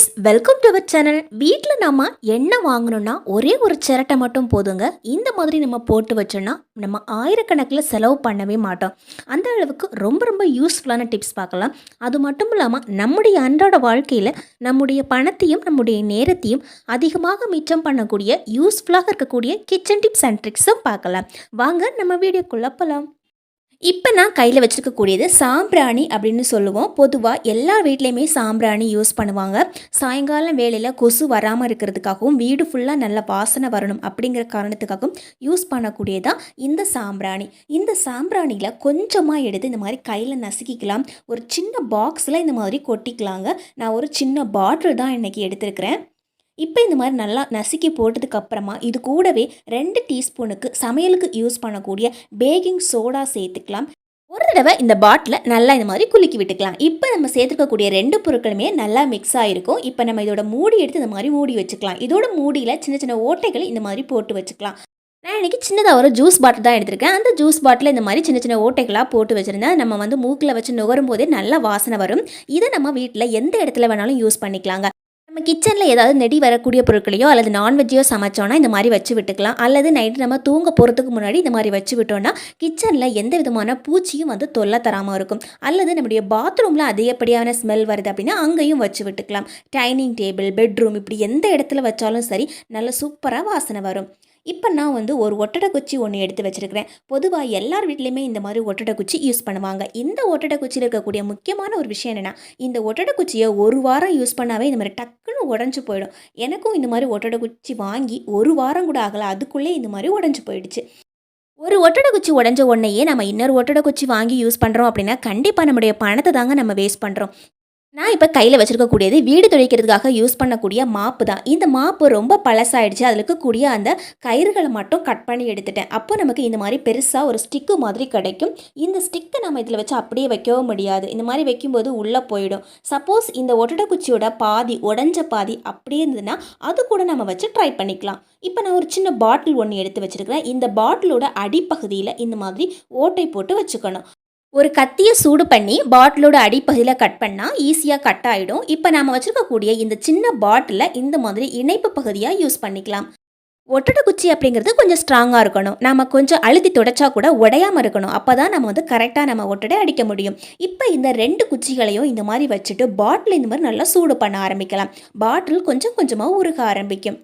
Friends welcome to our channel வீட்டில் நம்ம எண்ணெய் வாங்கணும்னா ஒரே ஒரு சிரட்டை மட்டும் போதுங்க. இந்த மாதிரி நம்ம போட்டு வச்சோன்னா நம்ம ஆயிரக்கணக்கில் செலவு பண்ணவே மாட்டோம். அந்த அளவுக்கு ரொம்ப ரொம்ப யூஸ்ஃபுல்லான டிப்ஸ் பார்க்கலாம். அது மட்டும் இல்லாமல் நம்முடைய அன்றாட வாழ்க்கையில் நம்முடைய பணத்தையும் நம்முடைய நேரத்தையும் அதிகமாக மிச்சம் பண்ணக்கூடிய யூஸ்ஃபுல்லாக இருக்கக்கூடிய கிச்சன் டிப்ஸ் அண்ட் ட்ரிக்ஸும் பார்க்கலாம். வாங்க நம்ம வீடியோக்குள்ளே போகலாம் இப்போ நான் கையில் வச்சுருக்கக்கூடியது சாம்பிராணி அப்படின்னு சொல்லுவோம். பொதுவாக எல்லா வீட்லேயுமே சாம்பிராணி யூஸ் பண்ணுவாங்க. சாயங்காலம் வேலையில் கொசு வராமல் இருக்கிறதுக்காகவும் வீடு ஃபுல்லாக நல்ல வாசனை வரணும் அப்படிங்கிற காரணத்துக்காகவும் யூஸ் பண்ணக்கூடியதான் இந்த சாம்பிராணி. இந்த சாம்பிராணியில் கொஞ்சமாக எடுத்து இந்த மாதிரி கையில் நசுக்கிக்கலாம். ஒரு சின்ன பாக்ஸில் இந்த மாதிரி கொட்டிக்கலாங்க. நான் ஒரு சின்ன பாட்டில் தான் இன்றைக்கி எடுத்திருக்கிறேன். இப்போ இந்த மாதிரி நல்லா நசுக்கி போட்டதுக்கப்புறமா இது கூடவே ரெண்டு டீஸ்பூனுக்கு சமையலுக்கு யூஸ் பண்ணக்கூடிய பேக்கிங் சோடா சேர்த்துக்கலாம். ஒரு தடவை இந்த பாட்டில் நல்லா இந்த மாதிரி குலுக்கி விட்டுக்கலாம். இப்போ நம்ம சேர்த்துக்கக்கூடிய ரெண்டு பொருட்களுமே நல்லா மிக்ஸ் ஆகிருக்கும் இப்போ நம்ம இதோட மூடி எடுத்து இந்த மாதிரி மூடி வச்சுக்கலாம். இதோட மூடியில் சின்ன சின்ன ஓட்டைகள் இந்த மாதிரி போட்டு வச்சுக்கலாம். நான் இன்றைக்கி சின்னதாக ஒரு ஜூஸ் பாட்டில் தான் எடுத்திருக்கேன். அந்த ஜூஸ் பாட்டில் இந்த மாதிரி சின்ன சின்ன ஓட்டைகளாக போட்டு வச்சுருந்தேன் நம்ம வந்து மூக்கில் வச்சு நுகரும் போதே நல்லா வாசனை வரும். இதை நம்ம வீட்டில் எந்த இடத்துல வேணாலும் யூஸ் பண்ணிக்கலாங்க. நம்ம கிச்சனில் ஏதாவது நெடி வரக்கூடிய பொருட்களையோ அல்லது நான்வெஜ்ஜையோ சமைச்சோன்னா இந்த மாதிரி வச்சு விட்டுக்கலாம். அல்லது நைட்டு நம்ம தூங்க போகிறதுக்கு முன்னாடி இந்த மாதிரி வச்சு விட்டோம்னா கிச்சனில் எந்த விதமான பூச்சியும் வந்து தொல்லை தராமல் இருக்கும். அல்லது நம்முடைய பாத்ரூமில் அதிகப்படியான ஸ்மெல் வருது அப்படின்னா அங்கேயும் வச்சு விட்டுக்கலாம். டைனிங் டேபிள் பெட்ரூம் இப்படி எந்த இடத்துல வச்சாலும் சரி நல்ல சூப்பராக வாசனை வரும். இப்போ நான் வந்து ஒரு ஒட்டடை குச்சி ஒன்று எடுத்து வச்சுருக்கிறேன். பொதுவாக எல்லார் வீட்லேயுமே இந்த மாதிரி ஒட்டடை குச்சி யூஸ் பண்ணுவாங்க. இந்த ஒட்டடை குச்சியில் இருக்கக்கூடிய முக்கியமான ஒரு விஷயம் என்னென்னா இந்த ஒட்டடை குச்சியை ஒரு வாரம் யூஸ் பண்ணாவே இந்த மாதிரி டக்குன்னு உடஞ்சி போயிடும். எனக்கும் இந்த மாதிரி ஒட்டடை குச்சி வாங்கி ஒரு வாரம் கூட ஆகலை அதுக்குள்ளே இந்த மாதிரி உடஞ்சி போயிடுச்சு. ஒரு ஒட்டடை குச்சி உடஞ்ச உடனேயே நம்ம இன்னொரு ஒட்டடை குச்சி வாங்கி யூஸ் பண்ணுறோம் அப்படின்னா கண்டிப்பாக நம்முடைய பணத்தை தாங்க நம்ம வேஸ்ட் பண்ணுறோம் நான் இப்போ கையில் வச்சுருக்கக்கூடியது வீடு துடைக்கிறதுக்காக யூஸ் பண்ணக்கூடிய மாப்பு தான். இந்த மாப்பு ரொம்ப பழசாயிடுச்சு. அதில் இருக்கக்கூடிய அந்த கயிறுகளை மட்டும் கட் பண்ணி எடுத்துட்டேன். அப்போ நமக்கு இந்த மாதிரி பெருசாக ஒரு ஸ்டிக்கு மாதிரி கிடைக்கும். இந்த ஸ்டிக்கை நம்ம இதில் வச்சு அப்படியே வைக்கவும் முடியாது. இந்த மாதிரி வைக்கும்போது உள்ளே போயிடும். சப்போஸ் இந்த ஒட்டட குச்சியோட பாதி உடஞ்ச பாதி அப்படியே இருந்ததுன்னா அது கூட நம்ம வச்சு ட்ரை பண்ணிக்கலாம். இப்போ நான் ஒரு சின்ன பாட்டில் ஒன்று எடுத்து வச்சுருக்கிறேன். இந்த பாட்டிலோட அடிப்பகுதியில் இந்த மாதிரி ஓட்டை போட்டு வச்சுக்கணும். ஒரு கத்தியை சூடு பண்ணி பாட்டிலோட அடிப்பகுதியில் கட் பண்ணால் ஈஸியாக கட் ஆகிடும் இப்போ நாம் வச்சுருக்கக்கூடிய இந்த சின்ன பாட்டிலில் இந்த மாதிரி இணைப்பு பகுதியாக யூஸ் பண்ணிக்கலாம். ஒட்டடை குச்சி அப்படிங்கிறது கொஞ்சம் ஸ்ட்ராங்காக இருக்கணும். நம்ம கொஞ்சம் அழுத்தி தொடச்சா கூட உடையாமல் இருக்கணும். அப்போ தான் நம்ம வந்து கரெக்டாக நம்ம ஒட்டடை அடிக்க முடியும். இப்போ இந்த ரெண்டு குச்சிகளையும் இந்த மாதிரி வச்சுட்டு பாட்டில் இந்த மாதிரி நல்லா சூடு பண்ண ஆரம்பிக்கலாம். பாட்டில் கொஞ்சம் கொஞ்சமாக உருக ஆரம்பிக்கும்.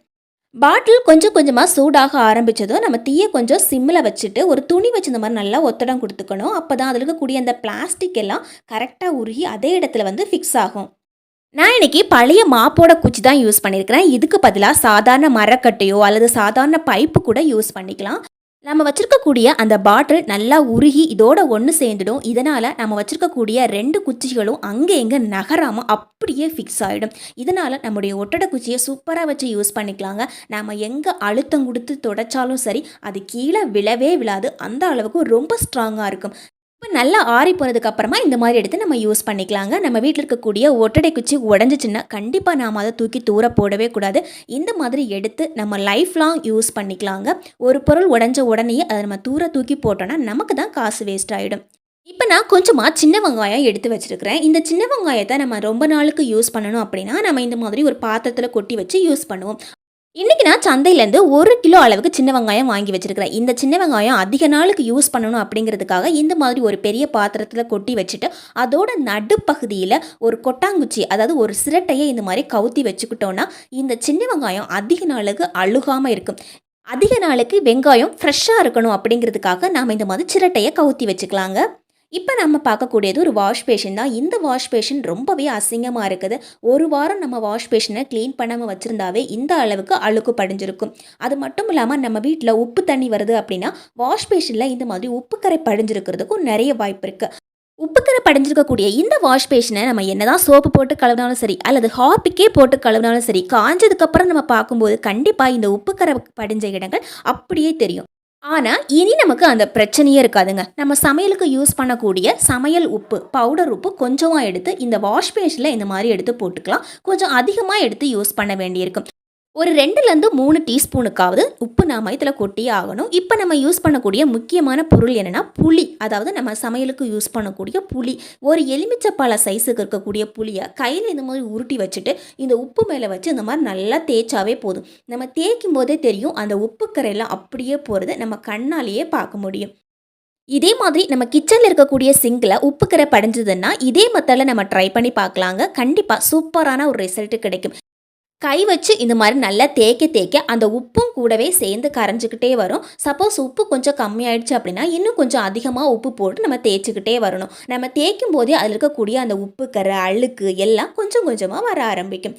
பாட்டில் கொஞ்சம் கொஞ்சமாக சூடாக ஆரம்பித்ததும் நம்ம தீயை கொஞ்சம் சிம்மில் வச்சுட்டு ஒரு துணி வச்சு இந்த மாதிரி நல்லா ஒத்தடம் கொடுத்துக்கணும். அப்போ தான் அதில் இருக்கக்கூடிய அந்த பிளாஸ்டிக் எல்லாம் கரெக்டாக உருகி அதே இடத்துல வந்து ஃபிக்ஸ் ஆகும். நான் இன்னைக்கு பழைய மாப்போட குச்சி தான் யூஸ் பண்ணியிருக்கிறேன் இதுக்கு பதிலாக சாதாரண மரக்கட்டையோ அல்லது சாதாரண பைப்பு கூட யூஸ் பண்ணிக்கலாம். நம்ம வச்சுருக்கக்கூடிய அந்த பாட்டில் நல்லா உருகி இதோட ஒன்று சேர்ந்துடும். இதனால் நம்ம வச்சுருக்கக்கூடிய ரெண்டு குச்சிகளும் அங்கே எங்கே நகராமல் அப்படியே ஃபிக்ஸ் ஆகிடும் இதனால் நம்முடைய ஒட்டடை குச்சியை சூப்பராக வச்சு யூஸ் பண்ணிக்கலாங்க. நம்ம எங்கே அழுத்தம் கொடுத்து தொடச்சாலும் சரி அது கீழே விழவே விழாது. அந்த அளவுக்கு ரொம்ப ஸ்ட்ராங்காக இருக்கும். இப்போ நல்லா ஆறி போனதுக்கு அப்புறமா இந்த மாதிரி எடுத்து நம்ம யூஸ் பண்ணிக்கலாங்க. நம்ம வீட்டில் இருக்கக்கூடிய ஒட்டடை குச்சி உடஞ்சிச்சின்னா கண்டிப்பாக நாம் அதை தூக்கி தூர போடவே கூடாது. இந்த மாதிரி எடுத்து நம்ம லைஃப் லாங் யூஸ் பண்ணிக்கலாங்க. ஒரு பொருள் உடஞ்ச உடனே அதை நம்ம தூர தூக்கி போட்டோன்னா நமக்கு தான் காசு வேஸ்ட் ஆகிடும் இப்போ நான் கொஞ்சமாக சின்ன வெங்காயம் எடுத்து வச்சுருக்கிறேன். இந்த சின்ன வெங்காயத்தை நம்ம ரொம்ப நாளுக்கு யூஸ் பண்ணணும் அப்படின்னா நம்ம இந்த மாதிரி ஒரு பாத்திரத்தில் கொட்டி வச்சு யூஸ் பண்ணுவோம். இன்றைக்கி நான் சந்தையிலேருந்து ஒரு கிலோ அளவுக்கு சின்ன வெங்காயம் வாங்கி வச்சுருக்கிறேன். இந்த சின்ன வெங்காயம் அதிக நாளுக்கு யூஸ் பண்ணணும் அப்படிங்கிறதுக்காக இந்த மாதிரி ஒரு பெரிய பாத்திரத்தில் கொட்டி வச்சுட்டு அதோட நடுப்பகுதியில் ஒரு கொட்டாங்குச்சி அதாவது ஒரு சிரட்டையை இந்த மாதிரி கவுத்தி வச்சுக்கிட்டோன்னா இந்த சின்ன வெங்காயம் அதிக நாளுக்கு அழுகாமல் இருக்கும். அதிக நாளுக்கு வெங்காயம் ஃப்ரெஷ்ஷாக இருக்கணும் அப்படிங்கிறதுக்காக நாம் இந்த மாதிரி சிரட்டையை கவுத்தி வச்சுக்கலாங்க. இப்போ நம்ம பார்க்கக்கூடியது ஒரு வாஷ் பேஷன் தான். இந்த வாஷ் பேஷன் ரொம்பவே அசிங்கமாக இருக்குது. ஒரு வாரம் நம்ம வாஷ் பேஷனை க்ளீன் பண்ணாமல் வச்சுருந்தாவே இந்த அளவுக்கு அழுக்கு படிஞ்சிருக்கும். அது மட்டும் இல்லாமல் நம்ம வீட்டில் உப்பு தண்ணி வருது அப்படின்னா வாஷ் பேஷனில் இந்த மாதிரி உப்புக்கரை படிஞ்சிருக்கிறதுக்கும் நிறைய வாய்ப்பு இருக்குது உப்புக்கரை படிஞ்சிருக்கக்கூடிய இந்த வாஷ் பேஷனை நம்ம என்னதான் சோப்பு போட்டு கழுவினாலும் சரி அல்லது ஹார்பிக்கே போட்டு கழுவினாலும் சரி காஞ்சதுக்கப்புறம் நம்ம பார்க்கும்போது கண்டிப்பாக இந்த உப்புக்கரை படிஞ்ச இடங்கள் அப்படியே தெரியும். ஆனால் இனி நமக்கு அந்த பிரச்சனையே இருக்காதுங்க. நம்ம சமையலுக்கு யூஸ் பண்ணக்கூடிய சமையல் உப்பு பவுடர் உப்பு கொஞ்சமாக எடுத்து இந்த வாஷ் பேஷனில் இந்த மாதிரி எடுத்து போட்டுக்கலாம். கொஞ்சம் அதிகமாக எடுத்து யூஸ் பண்ண வேண்டியிருக்கும். ஒரு ரெண்டுலேருந்து மூணு டீஸ்பூனுக்காவது உப்பு நாம இதில் கொட்டியே ஆகணும். இப்போ நம்ம யூஸ் பண்ணக்கூடிய முக்கியமான பொருள் என்னென்னா புளி. அதாவது நம்ம சமையலுக்கு யூஸ் பண்ணக்கூடிய புளி. ஒரு எலுமிச்சப்பழ சைஸுக்கு இருக்கக்கூடிய புளியை கையில் இந்த மாதிரி உருட்டி வச்சுட்டு இந்த உப்பு மேலே வச்சு இந்த மாதிரி நல்லா தேய்ச்சாவே போதும். நம்ம தேய்க்கும் போதே தெரியும் அந்த உப்பு கரையெல்லாம் அப்படியே போகிறது நம்ம கண்ணாலேயே பார்க்க முடியும். இதே மாதிரி நம்ம கிச்சனில் இருக்கக்கூடிய சிங்கில் உப்புக்கரை படைஞ்சதுன்னா இதே மெத்தடில் நம்ம ட்ரை பண்ணி பார்க்கலாங்க. கண்டிப்பாக சூப்பரான ஒரு ரிசல்ட் கிடைக்கும். கை வச்சு இந்த மாதிரி நல்லா தேய்க்க தேய்க்க அந்த உப்பும் கூடவே சேர்ந்து கரைஞ்சிக்கிட்டே வரும். சப்போஸ் உப்பு கொஞ்சம் கம்மியாயிடுச்சு அப்படின்னா இன்னும் கொஞ்சம் அதிகமாக உப்பு போட்டு நம்ம தேய்ச்சிக்கிட்டே வரணும். நம்ம தேய்க்கும் போதே அதில் இருக்கக்கூடிய அந்த உப்பு கரை அழுக்கு எல்லாம் கொஞ்சம் கொஞ்சமாக வர ஆரம்பிக்கும்.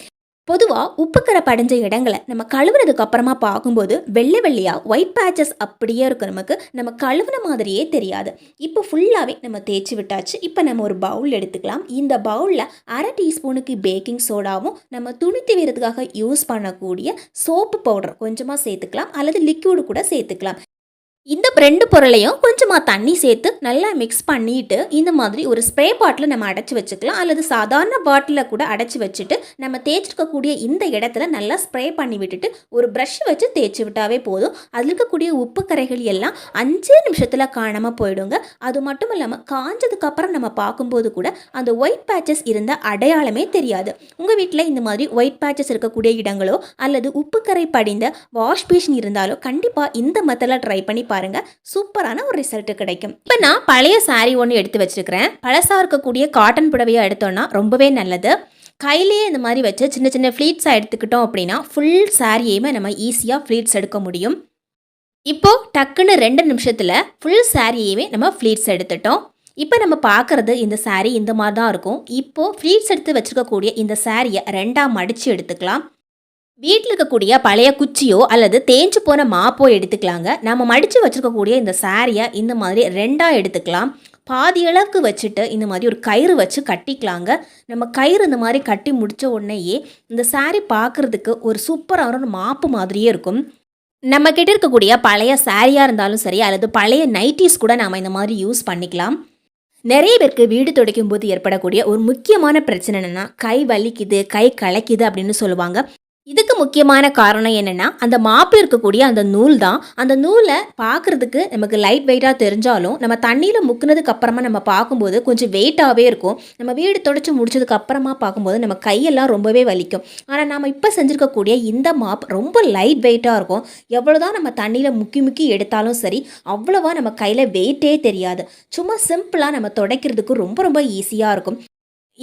பொதுவாக உப்புக்கரை படைஞ்ச இடங்களை நம்ம கழுவுறதுக்கு அப்புறமா பார்க்கும்போது வெள்ளை வெள்ளையாக ஒயிட் பேச்சஸ் அப்படியே இருக்கும் நமக்கு. நம்ம கழுவுன மாதிரியே தெரியாது. இப்போ ஃபுல்லாகவே நம்ம தேய்ச்சி விட்டாச்சு. இப்போ நம்ம ஒரு பவுல் எடுத்துக்கலாம். இந்த பவுலில் அரை டீஸ்பூனுக்கு பேக்கிங் சோடாவும் நம்ம துணி தீவிரத்துக்காக யூஸ் பண்ணக்கூடிய சோப்பு பவுடர் கொஞ்சமாக சேர்த்துக்கலாம். அல்லது லிக்யூடு கூட சேர்த்துக்கலாம். இந்த ரெண்டு பொருளையும் கொஞ்சமாக தண்ணி சேர்த்து நல்லா மிக்ஸ் பண்ணிட்டு இந்த மாதிரி ஒரு ஸ்ப்ரே பாட்டில் நம்ம அடைச்சி வச்சுக்கலாம். அல்லது சாதாரண பாட்டிலில் கூட அடைச்சி வச்சுட்டு நம்ம தேய்ச்சிருக்கக்கூடிய இந்த இடத்துல நல்லா ஸ்ப்ரே பண்ணி விட்டுட்டு ஒரு ப்ரஷ் வச்சு தேய்ச்சி விட்டாவே போதும். அதில் இருக்கக்கூடிய உப்பு கரைகள் எல்லாம் அஞ்சே நிமிஷத்தில் காணாமல் போயிடுங்க. அது மட்டும் இல்லாமல் காஞ்சதுக்கப்புறம் நம்ம பார்க்கும்போது கூட அந்த ஒயிட் பேச்சஸ் இருந்த அடையாளமே தெரியாது. உங்கள் வீட்டில் இந்த மாதிரி ஒயிட் பேச்சஸ் இருக்கக்கூடிய இடங்களோ அல்லது உப்பு கரை படிந்த வாஷ் பேஷன் இருந்தாலோ கண்டிப்பாக இந்த மெத்தடில் ட்ரை பண்ணி பாருங்க. சூப்பரான ஒரு ரிசல்ட் கிடைக்கும். இப்போ நான் பழைய saree ஒன்று எடுத்து வச்சிருக்கிறேன். பழசாக இருக்கக்கூடிய காட்டன் புடவையாக எடுத்தோம்னா ரொம்பவே நல்லது. கையிலேயே இந்த மாதிரி வச்சு சின்ன சின்ன ஃப்ளீட்ஸாக எடுத்துக்கிட்டோம் அப்படின்னா ஃபுல் சாரியுமே நம்ம ஈஸியாக ஃப்ளீட்ஸ் எடுக்க முடியும். இப்போ டக்குன்னு ரெண்டு நிமிஷத்தில் ஃபுல் சாரியையுமே நம்ம ஃப்ளீட்ஸ் எடுத்துட்டோம். இப்போ நம்ம பார்க்குறது இந்த சாரீ இந்த மாதிரி தான் இருக்கும். இப்போது ஃப்ளீட்ஸ் எடுத்து வச்சுருக்கக்கூடிய இந்த சாரியை ரெண்டாக மடித்து எடுத்துக்கலாம். வீட்டில் இருக்கக்கூடிய பழைய குச்சியோ அல்லது தேஞ்சு போன மாப்போ எடுத்துக்கலாங்க. நம்ம மடித்து வச்சுருக்கக்கூடிய இந்த சாரியை இந்த மாதிரி ரெண்டாக எடுத்துக்கலாம். பாதி அளவுக்கு வச்சுட்டு இந்த மாதிரி ஒரு கயிறு வச்சு கட்டிக்கலாங்க. நம்ம கயிறு இந்த மாதிரி கட்டி முடித்த உடனேயே இந்த சாரி பார்க்குறதுக்கு ஒரு சூப்பரான ஒரு மாப்பு மாதிரியே இருக்கும். நம்ம கிட்ட இருக்கக்கூடிய பழைய சாரியாக இருந்தாலும் சரி அல்லது பழைய நைட்டிஸ் கூட நாம் இந்த மாதிரி யூஸ் பண்ணிக்கலாம். நிறைய பேருக்கு வீடு துடைக்கும் போது ஏற்படக்கூடிய ஒரு முக்கியமான பிரச்சனை என்னென்னா கை வலிக்குது கை களைக்குது அப்படின்னு சொல்லுவாங்க. இதுக்கு முக்கியமான காரணம் என்னென்னா அந்த மாப்பில் இருக்கக்கூடிய அந்த நூல் தான். அந்த நூலை பார்க்குறதுக்கு நமக்கு லைட் வெயிட்டாக தெரிஞ்சாலும் நம்ம தண்ணியில் முக்கினதுக்கு அப்புறமா நம்ம பார்க்கும்போது கொஞ்சம் வெயிட்டாகவே இருக்கும். நம்ம வீடு தொடச்சி முடிச்சதுக்கு அப்புறமா பார்க்கும்போது நம்ம கையெல்லாம் ரொம்பவே வலிக்கும். ஆனால் நம்ம இப்போ செஞ்சுருக்கக்கூடிய இந்த மாப் ரொம்ப லைட் வெயிட்டாக இருக்கும். எவ்வளோ தான் நம்ம தண்ணியில் முக்கி முக்கி எடுத்தாலும் சரி அவ்வளோவா நம்ம கையில் வெயிட்டே தெரியாது. சும்மா சிம்பிளாக நம்ம துடைக்கிறதுக்கு ரொம்ப ரொம்ப ஈஸியாக இருக்கும்.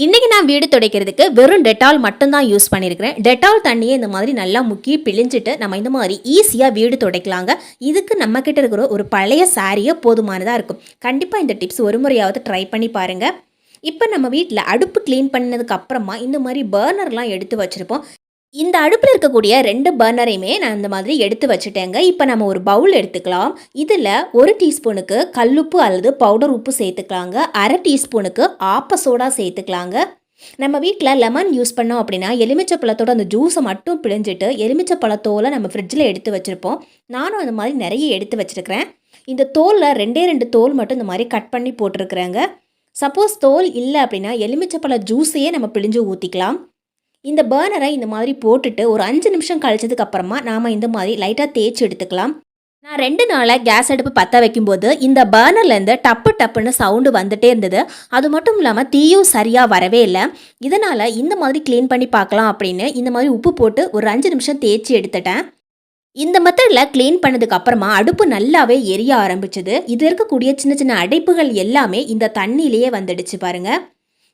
இன்றைக்கி நான் வீடு துடைக்கிறதுக்கு வெறும் டெட்டால் மட்டும்தான் யூஸ் பண்ணியிருக்கிறேன். டெட்டால் தண்ணியை இந்த மாதிரி நல்லா முக்கி பிழிஞ்சிட்டு நம்ம இந்த மாதிரி ஈஸியாக வீடு துடைக்கலாங்க. இதுக்கு நம்மக்கிட்ட இருக்கிற ஒரு பழைய சாரியே போதுமானதாக இருக்கும். கண்டிப்பாக இந்த டிப்ஸ் ஒரு முறையாவது ட்ரை பண்ணி பாருங்கள் இப்போ நம்ம வீட்டில் அடுப்பு க்ளீன் பண்ணதுக்கு அப்புறமா இந்த மாதிரி பர்னர்லாம் எடுத்து வச்சுருப்போம். இந்த அடுப்பில் இருக்கக்கூடிய ரெண்டு பர்னரையுமே நான் இந்த மாதிரி எடுத்து வச்சுட்டேங்க. இப்போ நம்ம ஒரு பவுல் எடுத்துக்கலாம். இதில் ஒரு டீஸ்பூனுக்கு கல்லுப்பு அல்லது பவுடர் உப்பு சேர்த்துக்கலாங்க. அரை டீஸ்பூனுக்கு ஆப்ப சோடா சேர்த்துக்கலாங்க. நம்ம வீட்டில் லெமன் யூஸ் பண்ணோம் அப்படின்னா எலுமிச்சை பழத்தோட அந்த ஜூஸை மட்டும் பிழிஞ்சிட்டு எலுமிச்சை பழத்தோலை நம்ம ஃப்ரிட்ஜில் எடுத்து வச்சுருப்போம். நானும் அந்த மாதிரி நிறைய எடுத்து வச்சுருக்கிறேன். இந்த தோலில் ரெண்டே ரெண்டு தோல் மட்டும் இந்த மாதிரி கட் பண்ணி போட்டிருக்கிறேங்க. சப்போஸ் தோல் இல்லை அப்படின்னா எலுமிச்சைப்பழ ஜூஸையே நம்ம பிழிஞ்சு ஊற்றிக்கலாம் இந்த பர்னரை இந்த மாதிரி போட்டுட்டு ஒரு அஞ்சு நிமிஷம் கழிச்சதுக்கு அப்புறமா நாம் இந்த மாதிரி லைட்டாக தேய்ச்சி எடுத்துக்கலாம். நான் ரெண்டு நாளாக கேஸ் அடுப்பு பற்ற வைக்கும்போது இந்த பர்னர்லேருந்து டப்பு டப்புன்னு சவுண்டு வந்துட்டே இருந்தது. அது மட்டும் இல்லாமல் தீயும் சரியாக வரவே இல்லை. இதனால் இந்த மாதிரி க்ளீன் பண்ணி பார்க்கலாம் அப்படின்னு இந்த மாதிரி உப்பு போட்டு ஒரு அஞ்சு நிமிஷம் தேய்ச்சி எடுத்துட்டேன். இந்த மெத்தடில் க்ளீன் பண்ணதுக்கு அப்புறமா அடுப்பு நல்லாவே எரிய ஆரம்பிச்சது. இது இருக்கக்கூடிய சின்ன சின்ன அடைப்புகள் எல்லாமே இந்த தண்ணியிலேயே வந்துடுச்சு பாருங்கள்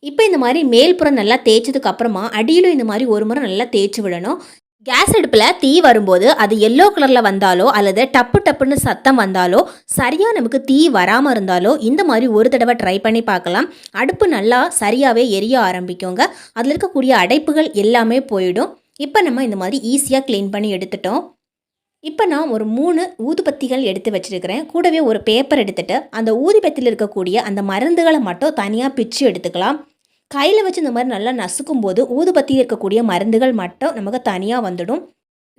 இப்போ இந்த மாதிரி மேல்புறம் நல்லா தேய்ச்சதுக்கு அப்புறமா அடியிலும் இந்த மாதிரி ஒரு முறை நல்லா தேய்ச்சி விடணும். கேஸ் அடுப்பில் தீ வரும்போது அது எல்லோ கலரில் வந்தாலோ அல்லது டப்பு டப்புன்னு சத்தம் வந்தாலோ சரியாக நமக்கு தீ வராமல் இருந்தாலோ இந்த மாதிரி ஒரு தடவை ட்ரை பண்ணி பார்க்கலாம். அடுப்பு நல்லா சரியாகவே எரிய ஆரம்பிக்குங்க. அதில் இருக்கக்கூடிய அடைப்புகள் எல்லாமே போயிடும். இப்போ நம்ம இந்த மாதிரி ஈஸியாக க்ளீன் பண்ணி எடுத்துட்டோம். இப்போ நான் ஒரு மூணு ஊதுபத்திகள் எடுத்து வச்சிருக்கிறேன். கூடவே ஒரு பேப்பர் எடுத்துகிட்டு அந்த ஊதுபத்தியில் இருக்கக்கூடிய அந்த மருந்துகளை மட்டும் தனியாக பிச்சு எடுத்துக்கலாம். கையில் வச்சு இந்த மாதிரி நல்லா நசுக்கும் போது ஊதுபத்தியில் இருக்கக்கூடிய மருந்துகள் மட்டும் நமக்கு தனியாக வந்துடும்.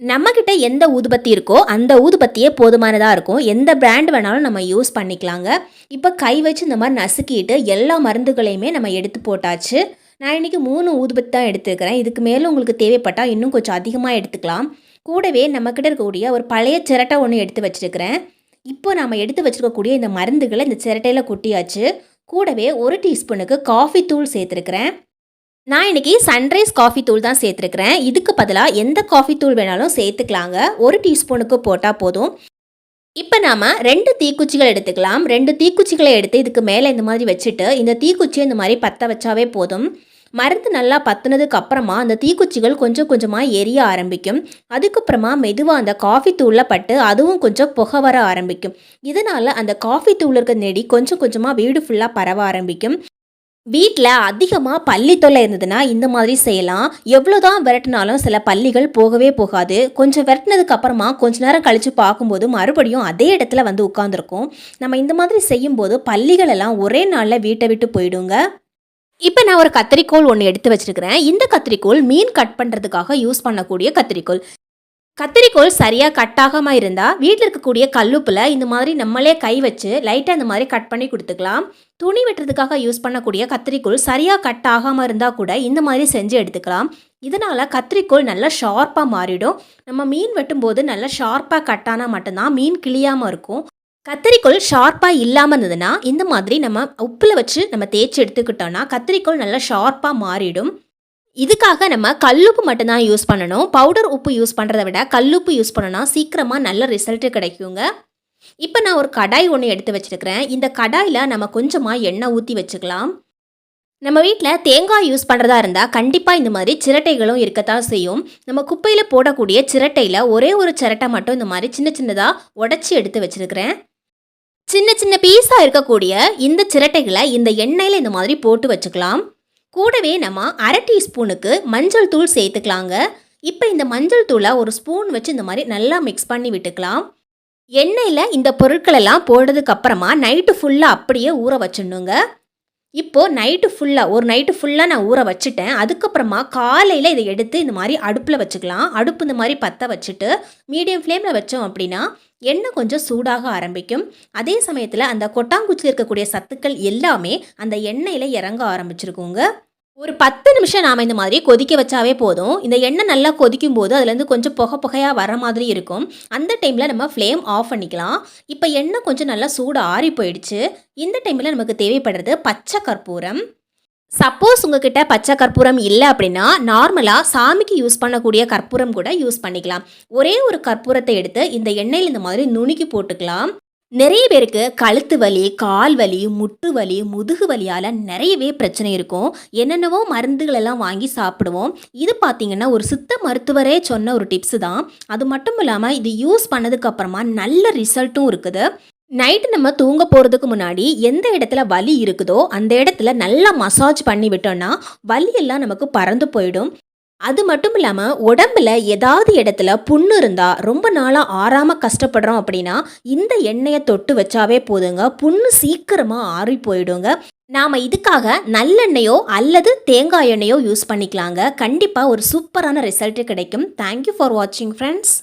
நம்மக்கிட்ட எந்த ஊதுபத்தி இருக்கோ அந்த ஊதுபத்தியே போதுமானதாக இருக்கும். எந்த பிராண்ட் வேணாலும் நம்ம யூஸ் பண்ணிக்கலாங்க. இப்போ கை வச்சு இந்த மாதிரி நசுக்கிட்டு எல்லா மருந்துகளையுமே நம்ம எடுத்து போட்டாச்சு. நான் இன்றைக்கி மூணு ஊதுபத்தி தான் எடுத்துருக்கிறேன். இதுக்கு மேலே உங்களுக்கு தேவைப்பட்டால் இன்னும் கொஞ்சம் அதிகமாக எடுத்துக்கலாம். கூடவே நம்மக்கிட்ட இருக்கக்கூடிய ஒரு பழைய சிரட்டை ஒன்று எடுத்து வச்சுருக்கிறேன். இப்போ நம்ம எடுத்து வச்சுருக்கக்கூடிய இந்த மருந்துகளை இந்த சிரட்டையில் கொட்டியாச்சு. கூடவே ஒரு டீஸ்பூனுக்கு காஃபி தூள் சேர்த்துருக்கிறேன். நான் இன்னைக்கு சன்ரைஸ் காஃபி தூள் தான் சேர்த்துருக்கிறேன். இதுக்கு பதிலாக எந்த காஃபி தூள் வேணாலும் சேர்த்துக்கலாங்க. ஒரு டீஸ்பூனுக்கு போட்டால் போதும். இப்போ நாம் ரெண்டு தீக்குச்சிகள் எடுத்துக்கலாம். ரெண்டு தீக்குச்சிகளை எடுத்து இதுக்கு மேலே இந்த மாதிரி வச்சுட்டு இந்த தீக்குச்சியை இந்த மாதிரி பற்ற வச்சாவே போதும். மருந்து நல்லா பத்துனதுக்கு அப்புறமா அந்த தீக்குச்சிகள் கொஞ்சம் கொஞ்சமாக எரிய ஆரம்பிக்கும். அதுக்கப்புறமா மெதுவாக அந்த காஃபி தூளில் பட்டு அதுவும் கொஞ்சம் புகை வர ஆரம்பிக்கும். இதனால் அந்த காஃபி தூள் இருக்க நெடி கொஞ்சம் கொஞ்சமாக வீடு ஃபுல்லாக பரவ ஆரம்பிக்கும். வீட்டில் அதிகமாக பள்ளி தொல்லை இருந்ததுன்னா இந்த மாதிரி செய்யலாம். எவ்வளோதான் விரட்டினாலும் சில பள்ளிகள் போகவே போகாது. கொஞ்சம் விரட்டினதுக்கு அப்புறமா கொஞ்ச நேரம் கழித்து பார்க்கும்போது மறுபடியும் அதே இடத்துல வந்து உட்காந்துருக்கும் நம்ம இந்த மாதிரி செய்யும்போது பள்ளிகளெல்லாம் ஒரே நாளில் வீட்டை விட்டு போயிடுங்க. இப்போ நான் ஒரு கத்திரிக்கோள் ஒன்று எடுத்து வச்சிருக்கிறேன். இந்த கத்திரிக்கோள் மீன் கட் பண்ணுறதுக்காக யூஸ் பண்ணக்கூடிய கத்திரிக்கோள். கத்திரிக்கோள் சரியாக கட் ஆகாமல் இருந்தால் வீட்டில் இருக்கக்கூடிய கல்லுப்பில் இந்த மாதிரி நம்மளே கை வச்சு லைட்டாக இந்த மாதிரி கட் பண்ணி கொடுத்துக்கலாம். துணி வெட்டுறதுக்காக யூஸ் பண்ணக்கூடிய கத்திரிக்கோள் சரியாக கட் ஆகாமல் இருந்தால் கூட இந்த மாதிரி செஞ்சு எடுத்துக்கலாம். இதனால் கத்திரிக்கோள் நல்லா ஷார்ப்பாக மாறிடும். நம்ம மீன் வெட்டும்போது நல்லா ஷார்ப்பாக கட் ஆனால் மட்டும்தான் மீன் கிளியாமல் இருக்கும். கத்திரிக்கோல் ஷார்ப்பாக இல்லாமல் இருந்ததுன்னா இந்த மாதிரி நம்ம உப்பில் வச்சு நம்ம தேய்ச்சி எடுத்துக்கிட்டோம்னா கத்திரிக்கோல் நல்லா ஷார்ப்பாக மாறிடும். இதுக்காக நம்ம கல்லுப்பு மட்டும்தான் யூஸ் பண்ணணும். பவுடர் உப்பு யூஸ் பண்ணுறதை விட கல்லுப்பு யூஸ் பண்ணோன்னா சீக்கிரமாக நல்ல ரிசல்ட்டு கிடைக்குங்க. இப்போ நான் ஒரு கடாய் ஒன்று எடுத்து வச்சுருக்கிறேன். இந்த கடாயில் நம்ம கொஞ்சமாக எண்ணெய் ஊற்றி வச்சுக்கலாம். நம்ம வீட்டில் தேங்காய் யூஸ் பண்ணுறதா இருந்தால் கண்டிப்பாக இந்த மாதிரி சிரட்டைகளும் இருக்கத்தான் செய்யும். நம்ம குப்பையில் போடக்கூடிய சிரட்டையில் ஒரே ஒரு சிரட்டை மட்டும் இந்த மாதிரி சின்ன சின்னதாக உடச்சி எடுத்து வச்சுருக்கிறேன். சின்ன சின்ன பீஸாக இருக்கக்கூடிய இந்த சிரட்டைகளை இந்த எண்ணெயில் இந்த மாதிரி போட்டு வச்சுக்கலாம். கூடவே நம்ம அரை டீஸ்பூனுக்கு மஞ்சள் தூள் சேர்த்துக்கலாங்க. இப்போ இந்த மஞ்சள் தூளை ஒரு ஸ்பூன் வச்சு இந்த மாதிரி நல்லா மிக்ஸ் பண்ணி விட்டுக்கலாம். எண்ணெயில் இந்த பொருட்களெல்லாம் போடுறதுக்கு அப்புறமா நைட்டு ஃபுல்லாக அப்படியே ஊற வச்சிடணுங்க. இப்போது நைட்டு ஃபுல்லாக ஒரு நைட்டு ஃபுல்லாக நான் ஊற வச்சுட்டேன். அதுக்கப்புறமா காலையில் இதை எடுத்து இந்த மாதிரி அடுப்பில் வச்சுக்கலாம். அடுப்பு இந்த மாதிரி பற்ற வச்சுட்டு மீடியம் ஃப்ளேமில் வச்சோம் அப்படின்னா எண்ணெய் கொஞ்சம் சூடாக ஆரம்பிக்கும். அதே சமயத்தில் அந்த கொட்டாங்குச்சியில் இருக்கக்கூடிய சத்துக்கள் எல்லாமே அந்த எண்ணெயில் இறங்க ஆரம்பிச்சிருக்குங்க. ஒரு பத்து நிமிஷம் நாம் இந்த மாதிரி கொதிக்க வச்சாவே போதும். இந்த எண்ணெய் நல்லா கொதிக்கும் போது அதுலேருந்து கொஞ்சம் புகை புகையாக வர மாதிரி இருக்கும். அந்த டைமில் நம்ம ஃப்ளேம் ஆஃப் பண்ணிக்கலாம். இப்போ எண்ணெய் கொஞ்சம் நல்லா சூடு ஆறி போயிடுச்சு. இந்த டைமில் நமக்கு தேவைப்படுறது பச்சை கற்பூரம். சப்போஸ் உங்ககிட்ட பச்சை கற்பூரம் இல்லை அப்படின்னா நார்மலாக சாமிக்கு யூஸ் பண்ணக்கூடிய கற்பூரம் கூட யூஸ் பண்ணிக்கலாம். ஒரே ஒரு கற்பூரத்தை எடுத்து இந்த எண்ணெயில் இந்த மாதிரி நுணுக்கி போட்டுக்கலாம். நிறைய பேருக்கு கழுத்து வலி கால் வலி முட்டு வலி முதுகு வலியால் நிறையவே பிரச்சனை இருக்கும். என்னென்னவோ மருந்துகள் எல்லாம் வாங்கி சாப்பிடுவோம். இது பார்த்திங்கன்னா ஒரு சித்த மருத்துவரே சொன்ன ஒரு டிப்ஸு தான். அது மட்டும் இல்லாமல் இது யூஸ் பண்ணதுக்கப்புறமா நல்ல ரிசல்ட்டும் இருக்குது. நைட்டு நம்ம தூங்க போகிறதுக்கு முன்னாடி எந்த இடத்துல வலி இருக்குதோ அந்த இடத்துல நல்லா மசாஜ் பண்ணி விட்டோம்னா வலியெல்லாம் நமக்கு பறந்து போயிடும். அது மட்டும் இல்லாமல் உடம்புல ஏதாவது இடத்துல புண்ணு இருந்தால் ரொம்ப நாளாக ஆறாமல் கஷ்டப்படுறோம் அப்படின்னா இந்த எண்ணெயை தொட்டு வச்சாவே போதுங்க. புண்ணு சீக்கிரமாக ஆறி போயிடுங்க. நாம் இதுக்காக நல்லெண்ணெயோ அல்லது தேங்காய் எண்ணெயோ யூஸ் பண்ணிக்கலாங்க. கண்டிப்பாக ஒரு சூப்பரான ரிசல்ட்டு கிடைக்கும். தேங்க்யூ ஃபார் வாட்சிங் ஃப்ரெண்ட்ஸ்